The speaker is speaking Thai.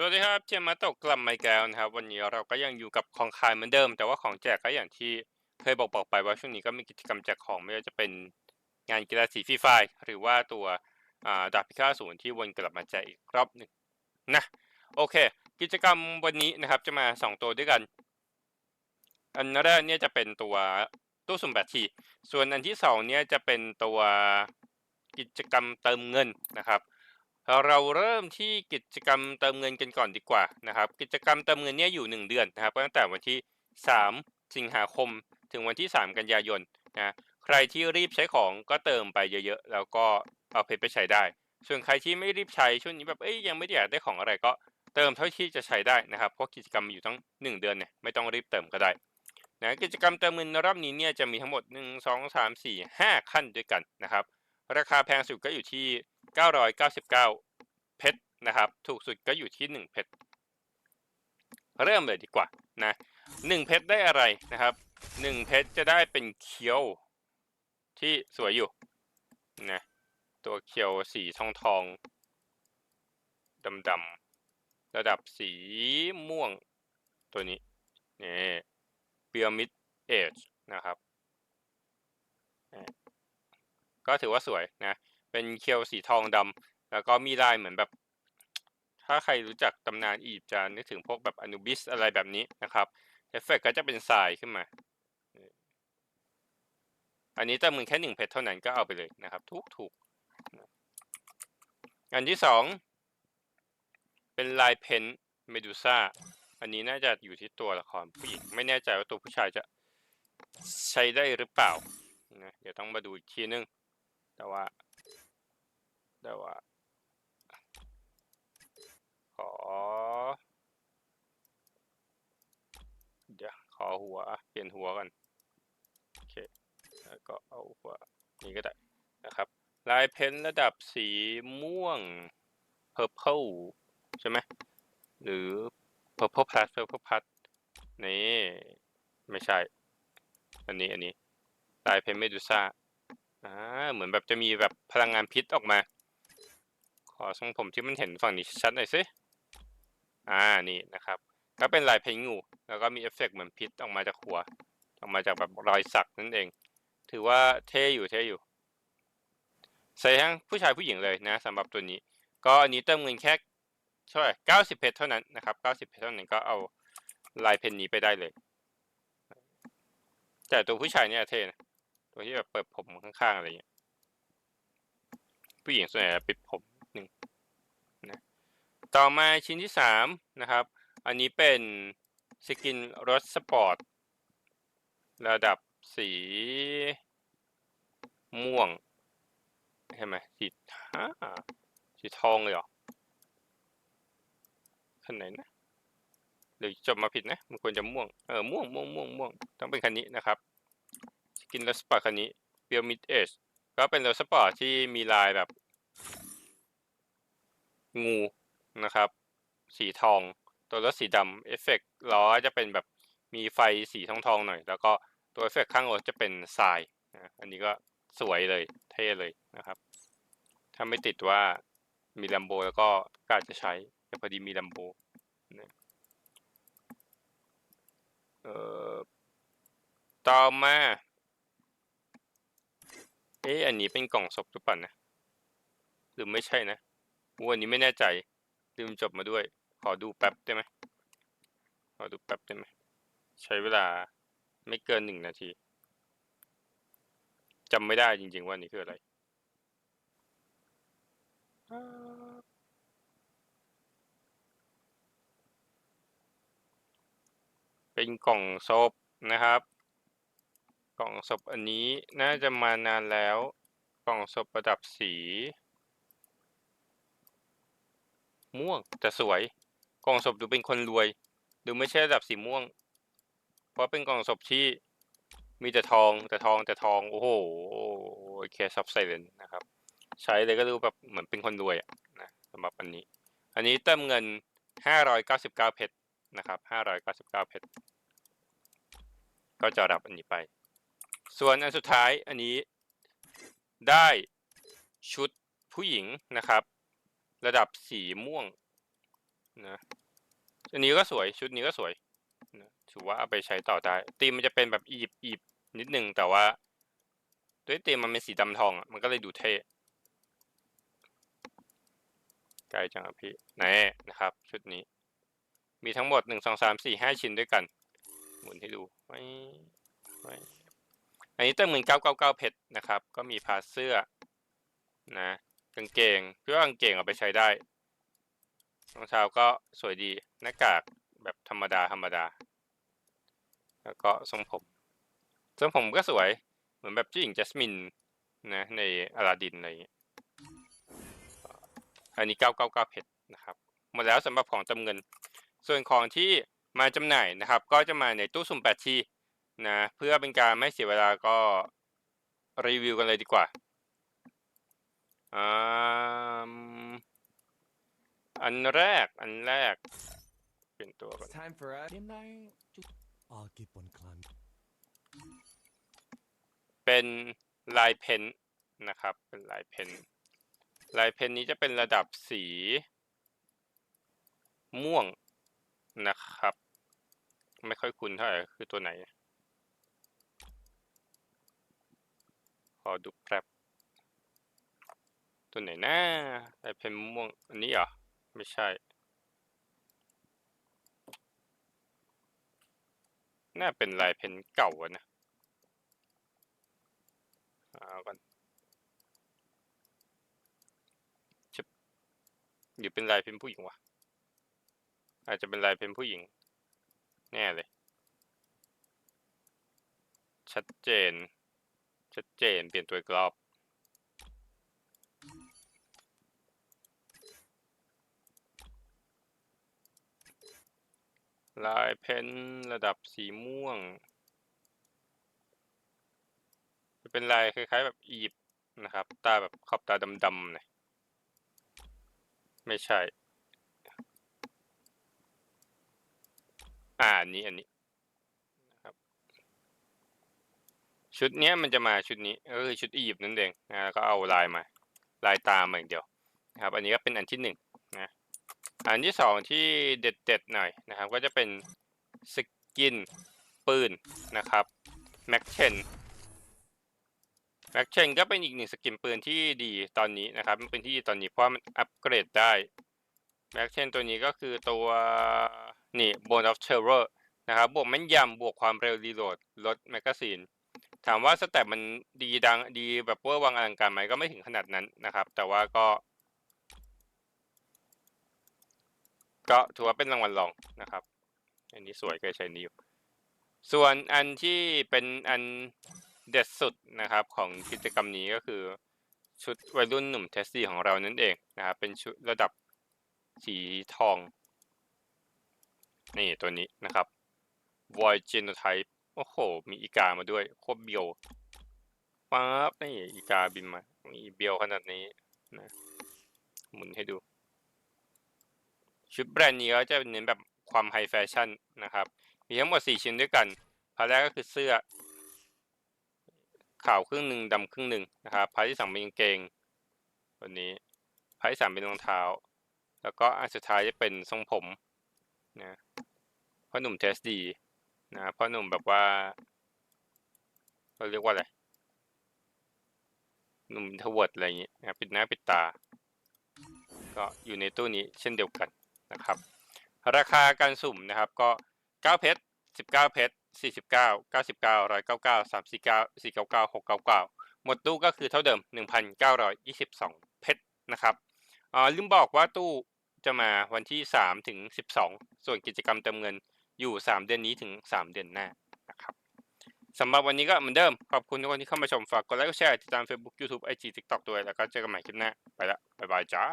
สวัสดีครับเจมมาตกกลับมาอีกแล้วนะครับ วันนี้เราก็ยังอยู่กับของขายเหมือนเดิม แต่ว่าของแจกก็อย่างที่เคยบอกบอกไปว่าช่วงนี้ก็มีกิจกรรมแจกของไม่ว่าจะเป็นงานกีฬาสีฟรีไฟหรือว่าตัวดาบพิฆาตศูนย์ที่วนกลับมาแจกอีกรอบหนึ่งนะโอเค กิจกรรมวันนี้นะครับจะมาสองตัวด้วยกัน อันแรกเนี่ยจะเป็นตัวตู้สุ่มแบตทีส่วนอันที่สองเนี่ยจะเป็นตัวกิจกรรมเติมเงินนะครับ เราเริ่มที่กิจกรรมเติมเงินกันก่อนดีกว่านะครับ กิจกรรมเติมเงินเนี่ยอยู่ 1 เดือนนะครับตั้งแต่วันที่ 3 สิงหาคม ถึงวันที่ 3 กันยายนนะใครที่รีบใช้ของก็เติมไปเยอะๆ แล้วก็เอาเพชรไปใช้ได้ ส่วนใครที่ไม่รีบใช้ช่วงนี้แบบเอ้ยยังไม่อยากได้ของอะไรก็เติมเท่าที่จะใช้ได้นะครับเพราะกิจกรรมอยู่ทั้ง 1 เดือนเนี่ยไม่ต้องรีบเติมก็ได้นะกิจกรรมเติมเงินรอบนี้เนี่ยจะมีทั้งหมด 1 2 3 4 5 ขั้นด้วยกันนะครับ ราคาแพงสุดก็อยู่ที่ 999 เพชรนะครับ ถูกสุดก็อยู่ที่ 1 เพชร เริ่มเลยดีกว่านะ1เพชรได้อะไรนะครับ 1 เพชรจะได้เป็นเคียวที่สวยอยู่นะตัวเคียวสีทองทองดำดำระดับสีม่วงตัวนี้นี่เปียมิดเอจนะครับอ่าก็ถือว่าสวยนะ เป็นเคียวสีทองดำแล้วก็มีลายเหมือนแบบ ถ้าใครรู้จักตำนานอียิปต์จะนึกถึงพวกแบบอนุบิสอะไรแบบนี้นะครับเอฟเฟกต์ก็จะเป็นทรายขึ้นมา อันนี้แต่มึงแค่หนึ่งเพชรเท่านั้นก็เอาไปเลยนะครับ ถูกถูก อันที่สองเป็นลายเพนเมดูซ่า อันนี้น่าจะอยู่ที่ตัวละครผู้หญิง ไม่แน่ใจว่าตัวผู้ชายจะใช้ได้หรือเปล่านะเดี๋ยวต้องมาดูอีกทีนึง แต่ว่า แต่ว่าขอ เดี๋ยวขอหัว เปลี่ยนหัวกันโอเค แล้วก็เอาหัวนี้ก็ได้นะครับ ลายเพ้นระดับสีม่วง purple ใช่ไหม หรือ purple plus purple plus นี่ไม่ใช่ อันนี้อันนี้ลายเพ้นเมดูซ่าอ่าเหมือนแบบจะมีแบบพลังงานพิษออกมา ขอทรงผมที่มันเห็นฝั่งนี้ชัดหน่อยสิอ่านี่นะครับ ก็เป็นลายเพลงงู แล้วก็มีเอฟเฟกต์เหมือนพิษออกมาจากหัว ออกมาจากแบบรอยสักนั่นเอง ถือว่าเท่อยู่เท่อยู่ ใส่ทั้งผู้ชายผู้หญิงเลยนะสำหรับตัวนี้ ก็อันนี้เติมเงินแค่เท่าไหร่เก้าสิบเพชรเท่านั้นนะครับเก้าสิบเพชรเท่านั้นก็เอาลายเพนนี้ไปได้เลย แต่ตัวผู้ชายเนี่ยเท่นะตัวที่แบบเปิดผมข้างๆอะไรเงี้ยผู้หญิงส่วนใหญ่ปิดผม นึ่งนะต่อมาชิ้นที่สามนะครับ อันนี้เป็นสกินรถสปอร์ตระดับสีม่วงใช่ไหมสีสีทองเลยเหรอคันไหนนะหรือจบมาผิดนะ มันควรจะม่วง เออ ม่วง ม่วง ม่วง ม่วง ต้องเป็นคันนี้นะครับสกินรถสปอร์ตคันนี้เบียมิดเอชก็เป็นรถสปอร์ตที่มีลายแบบ งูนะครับ สีทอง ตัวรถสีดำเอฟเฟกต์ล้อจะเป็นแบบมีไฟสีทองทองๆหน่อย แล้วก็ตัวเอฟเฟกต์ข้างรถจะเป็นทรายนะอันนี้ก็สวยเลยเท่เลยนะครับ ถ้าไม่ติดว่ามีลัมโบแล้วก็กาจจะใช้แต่พอดีมีลัมโบนะเอ่อต่อมาเอ๊ะอันนี้เป็นกล่องศพหรือเปล่านะ หรือไม่ใช่นะ วันนี้ไม่แน่ใจ ลืมจบมาด้วย ขอดูแป๊บได้ไหมขอดูแป๊บได้ไหม ใช้เวลาไม่เกินหนึ่งนาทีจำไม่ได้จริง ๆ ว่านี่คืออะไรเป็นกล่องศพนะครับ กล่องศพอันนี้น่าจะมานานแล้ว กล่องศพประดับสี ม่วงแต่สวย กองศพดูเป็นคนรวย ดูไม่ใช่ระดับสีม่วง เพราะเป็นกองศพที่มีแต่ทองแต่ทองแต่ทองโอ้โหโอเคซับไซเลนนะครับ ใช้เลยก็ดูแบบเหมือนเป็นคนรวยอะนะสำหรับอันนี้ อันนี้เติมเงิน599เพชรนะครับ599เพชรก็จะรับอันนี้ไป ส่วนอันสุดท้ายอันนี้ได้ชุดผู้หญิงนะครับ ระดับสีม่วงนะอันนี้ก็สวยชุดนี้ก็สวยนะถือว่าเอาไปใช้ต่อได้ตีมมันจะเป็นแบบอีบอีบนิดนึงแต่ว่าด้วยตีมมันเป็นสีดำทองอะมันก็เลยดูเท่ไกลจังอะพี่แน่นะครับ ชุดนี้ มีทั้งหมดหนึ่งสองสามสี่ห้าชิ้นด้วยกัน หมุนให้ดูไว้ไว้อันนี้ตั้งหมื่นเก้าเก้าเก้าเพชรนะครับ ก็มีพาเสื้อนะ กางเกงเพื่อกางเกงเอาไปใช้ได้รองเท้าก็สวยดีหน้ากากแบบธรรมดาธรรมดา แล้วก็ทรงผมทรงผมก็สวยเหมือนแบบเจ้าหญิงจัสมินนะในอลาดินอะไรอย่างเงี้ยอันนี้ 999เพชรนะครับ หมดแล้วสำหรับของจำเงิน ส่วนของที่มาจำหน่ายนะครับ ก็จะมาในตู้สุ่ม8ทีนะเพื่อเป็นการไม่เสียเวลาก็รีวิวกันเลยดีกว่า อ่ามอันแรก อันแรก เป็นตัวก่อน It's time for us. Đêm nay chúng Aki Pon Clan เป็นลายเพ้นท์นะครับ เป็นลายเพ้นท์ลายเพ้นท์นี้จะเป็นระดับสี ม่วงนะครับ ไม่ค่อยคุ้นเท่าไหร่คือตัวไหน ขอดูแป๊บ ตัวไหนนะลายเพนม่วงอันนี้เหรอ ไม่ใช่ น่าเป็นลายเพนเก่าอะนะเอาก่อนชิบหรือเป็นลายเป็นผู้หญิงวะอาจจะเป็นลายเป็นผู้หญิง แน่เลย ชัดเจน ชัดเจนเปลี่ยนตัวกรอบ ลายเพ้นระดับสีม่วง จะเป็นลายคล้ายๆ แบบอียิปต์นะครับ ตาแบบขอบตาดำๆหน่อยไม่ใช่ อ่าอันนี้อันนี้นะครับ ชุดเนี้ยมันจะมาชุดนี้ก็คือชุดอียิปต์นั่นเองนะแล้วก็เอาลายมา ลายตามาอย่างเดียวนะครับ อันนี้ก็เป็นอันที่หนึ่ง อันที่สองที่เด็ดๆหน่อยนะครับ ก็จะเป็นสกินปืนนะครับแม็กเชนแม็กเชนก็เป็นอีกหนึ่งสกินปืนที่ดีตอนนี้นะครับเป็นที่ดีตอนนี้เพราะมันอัปเกรดได้แม็กเชนตัวนี้ก็คือตัวนี่ Bone of Terror นะครับบวกแม่นยำบวกความเร็วรีโหลดลดแมกกาซีนถามว่าสเต็ปมันดีดังดีแบบเวอร์วังอลังการไหมก็ไม่ถึงขนาดนั้นนะครับ แต่ว่าก็ ก็ถือว่าเป็นรางวัลรองนะครับ อันนี้สวยเคยใช้นิ้วส่วนอันที่เป็นอันเด็ดสุดนะครับของกิจกรรมนี้ก็คือชุดวัยรุ่นหนุ่มเทสซี่ของเรานั่นเองนะครับ เป็นชุดระดับสีทอง นี่ตัวนี้นะครับ Void Genotype โอ้โห มีอีกามาด้วยโคตรเบียวป๊บนี่อีกาบินมามีเบียวขนาดนี้นะหมุนให้ดู ชุดแบรนด์นี้ก็จะเน้นแบบความไฮแฟชั่นนะครับ มีทั้งหมด 4 ชิ้นด้วยกันพาร์ทแรกก็คือเสื้อ ขาวครึ่งหนึ่งดำครึ่งหนึ่งนะครับพาร์ทที่สองเป็นกางเกงตัวนี้พาร์ทที่สามเป็นรองเท้า แล้วก็อันสุดท้ายจะเป็นทรงผมนะพ่อหนุ่มเทสดีนะพ่อหนุ่มแบบว่าเราเรียกว่าอะไรหนุ่มทวดอะไรอย่างเงี้ยนะปิดหน้าปิดตา ก็อยู่ในตู้นี้เช่นเดียวกัน นะครับ ราคาการสุ่มนะครับก็ 9 เพชร 19 เพชร 49 99 199 349 499 699 หมดตู้ก็คือเท่าเดิม 1,922 เพชรนะครับอ่าลืมบอกว่าตู้จะมาวันที่ 3 ถึง 12 ส่วนกิจกรรมเติมเงินอยู่ 3 เดือนนี้ถึง 3 เดือนหน้านะครับสำหรับวันนี้ก็เหมือนเดิม ขอบคุณทุกคนที่เข้ามาชม ฝากกดไลค์กดแชร์ติดตาม Facebook YouTube IG TikTok ด้วย แล้วก็เจอกันใหม่คลิปหน้า ไปละ บ๊ายบายจ้า